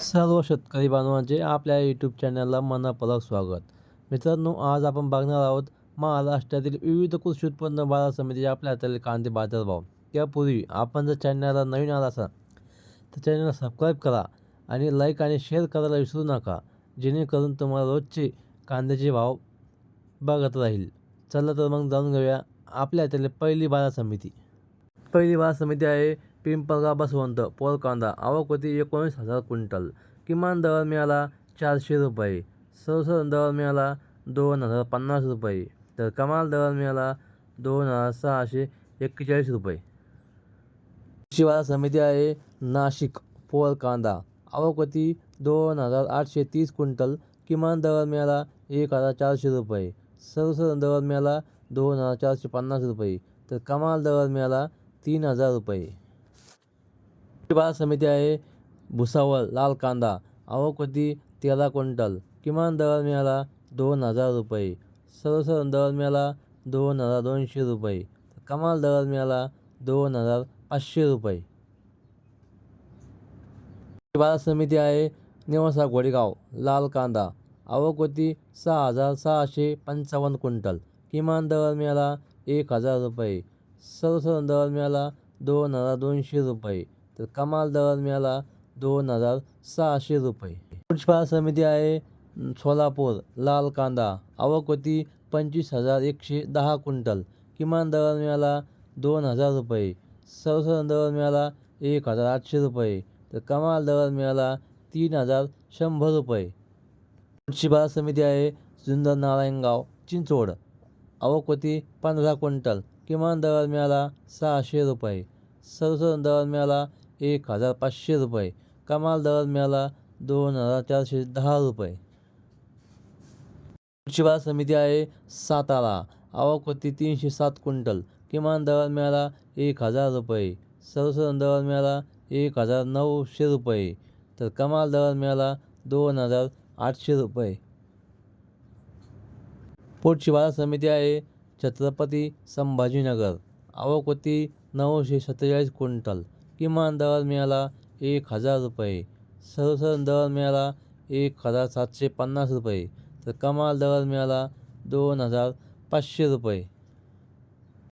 सर्व शेतकरी बांधवांचे आपल्या यूट्यूब चॅनलला मनापूर्वक स्वागत. मित्रांनो आज आपण बघणार आहोत महाराष्ट्रातील विविध कृषी उत्पन्न बाजार समिती आपल्या हातातील कांदे बाजारभाव त्यापूर्वी आपण जर चॅनलला नवीन आला असाल तर चॅनलला सबस्क्राईब करा आणि लाईक आणि शेअर करायला विसरू नका जेणेकरून तुम्हाला रोजचे कांद्याचे भाव बघत राहील. चला तर मग जाणून घेऊया आपल्या हातातील पहिली बाजार समिती. पहिली बाजार समिती आहे पिंपळगाव बसवंत पोल कांदा एकोणीस हजार क्विंटल किमान दर मिळाला चारशे रुपये सर्वसाधारण दर मिळाला दोन हजार पन्नास रुपये तर कमाल दर मिळाला दोन हजार सहाशे एक्केचाळीस रुपये. कृषी बाजार समिती आहे नाशिक पोर कांदा आवक दोन हजार आठशे तीस क्विंटल किमान दर मिळाला एक हजार चारशे रुपये सर्वसाधारण दर मिळाला दोन हजार चारशे पन्नास रुपये तर कमाल दर मिळाला तीन हजार रुपये. बाजार समिती आहे भुसावळ लाल कांदा आवक होती तेरा क्विंटल किमान दर मिळाला दोन हजार रुपये. सर्वसाधारण दर मिळाला दोन हजार दोनशे रुपये. कमाल दर मिळाला दोन हजार पाचशे रुपये. बाजार समिती आहे नेवासा गोडेगाव लाल कांदा आवक होती सहा हजार सहाशे पंचावन्न क्विंटल किमान दर मिळाला एक हजार रुपये. सर्वसाधारण दर मिळाला दोन हजार दोनशे रुपये. तर कमाल दर मिळाला दोन हजार सहाशे रुपये. पुष्पाळ समिती आहे सोलापूर लाल कांदा. आवक होती पंचवीस हजार एकशे दहा क्विंटल. किमान दर मिळाला दोन हजार रुपये. सर्वसाधारण दर मिळाला एक हजार आठशे रुपये. तर कमाल दर मिळाला तीन हजार शंभर रुपये. पुढची बाजार समिती आहे सुंदर नारायणगाव चिंचवड. आवक होती पंधरा क्विंटल. किमान दर मिळाला सहाशे रुपये. सर्वसाधारण दर मिळाला एक हजार पाचशे रुपये. कमाल दर मिळाला दोन हजार चारशे दहा रुपये. पुढची बाजार समिती आहे सातारा. आवक होती तीनशे सात क्विंटल. किमान दर मिळाला एक हजार रुपये. सर्वसाधारण दर मिळाला एक हजार नऊशे रुपये. तर कमाल दर मिळाला दोन हजार आठशे रुपये. पुढची बाजार समिती आहे छत्रपती संभाजीनगर. आवक होती नऊशे सत्तेचाळीस क्विंटल. किमान दर मिळाला एक हजार रुपये. सर्वसाधारण दर मिळाला एक हजार सातशे पन्नास रुपये. तर कमाल दर मिळाला दोन हजार पाचशे रुपये.